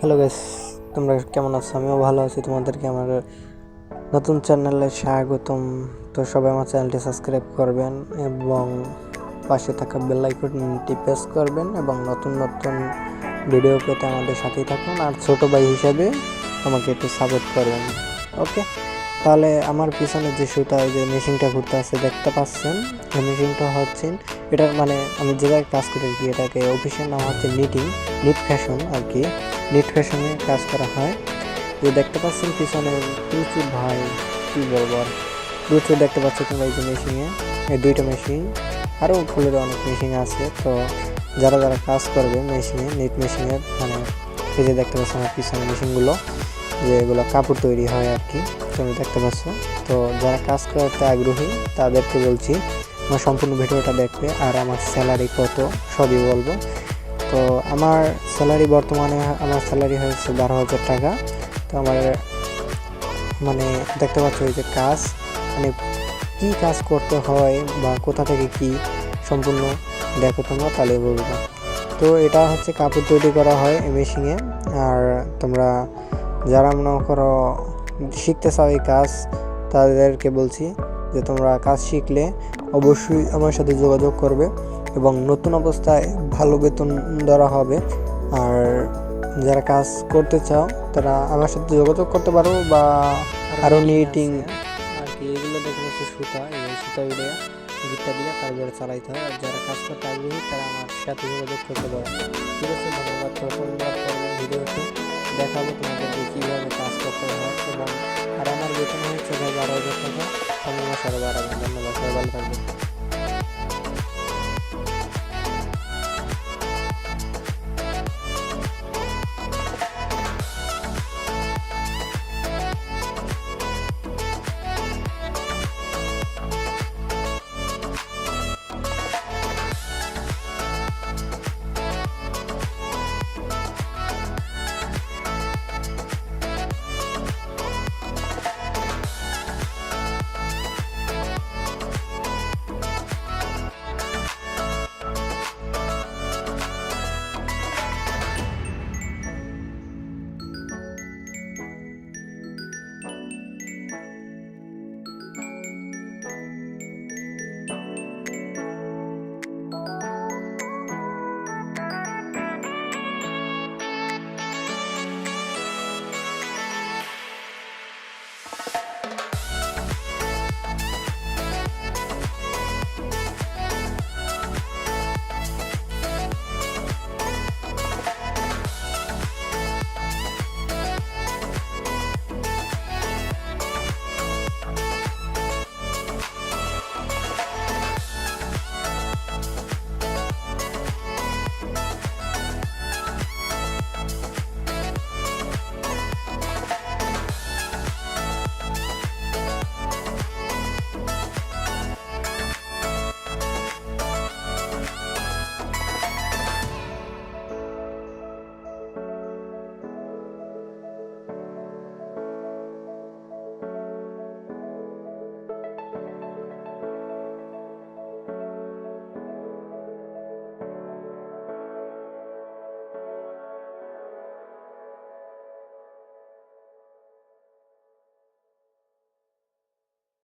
Hello guys তোমরা কেমন আছো? আমিও ভালো আছি, তোমাদেরকে আমার নতুন চ্যানেলে স্বাগতম। তো সবাই আমার চ্যানেলটি সাবস্ক্রাইব করবেন এবং পাশে থাকা বেল আইকনটি প্রেস করবেন এবং নতুন নতুন ভিডিও পেতে আমাদের সাথেই থাকুন। আর ছোট ভাই হিসাবে আমাকে একটু সাপোর্ট করবেন ওকে তাহলে আমার পিছনে যে সুতা, যে মেশিনটা ঘুরতে আছে, দেখতে পাচ্ছেন? এই মেশিনটা হচ্ছে এটার মানে আমি যে জায়গায় কাজ করি কি, এটাকে অফিসের নাম হচ্ছে নিটিং নিট ফ্যাশন আর কি নিট ফ্যাশনে কাজ করা হয়। যে দেখতে পাচ্ছেন পিছনে প্রচুর ভাই, কী বলব আর। প্রচুর দেখতে পাচ্ছ তোমরা এই যে মেশিনে এই দুইটা মেশিন আরও ফুলের অনেক মেশিন আছে, তো যারা যারা কাজ করবে মেশিনে নিট মেশিনের মানে এই যে দেখতে পাচ্ছ আমার পিছনে মেশিনগুলো যে এগুলো কাপড় তৈরি হয় আর কি, তুমি দেখতে পাচ্ছ। তো যারা কাজ করতে আগ্রহী, তাদেরকে বলছি, আমার সম্পূর্ণ ভিডিওটা দেখবে, আর আমার স্যালারি কত, সবই বলব। তো আমার স্যালারি বর্তমানে, আমার স্যালারি হয়েছে বারো হাজার টাকা। তো আমার মানে দেখতে পাচ্ছ এই যে কাজ মানে কী কাজ করতে হয় বা কোথা থেকে কি সম্পূর্ণ দেখো তোমরা তাহলে বলব তো এটা হচ্ছে কাপড় তৈরি করা হয় মেশিনে আর তোমরা যারা মনে করো শিখতে চাও এই কাজ, তাদেরকে বলছি যে তোমরা কাজ শিখলে অবশ্যই আমার সাথে যোগাযোগ করবে। এবং নতুন অবস্থায় ভালো বেতন ধরা হবে। আর যারা কাজ করতে চাও তারা আমার সাথে যোগাযোগ করতে পারো বা আরও নিটিং আর কি এগুলো দেখে হচ্ছে সুতা এই সুতা উড়ে গিটটা দিয়ে তারপরে চালাইতে হয়। আর যারা কাজ করতে আগ্রহী তারা আমার সাথে যোগাযোগ করতে পারে। ঠিক আছে ধন্যবাদ পরের ভিডিওতে দেখাবো তোমাদেরকে কীভাবে কাজ করতে হয় এবং আর আমার বেতন হচ্ছে ভাই বারো হাজার টাকা। আমি মাসে আরও বাড়াবো ধন্যবাদ সবাই ভালো থাকবে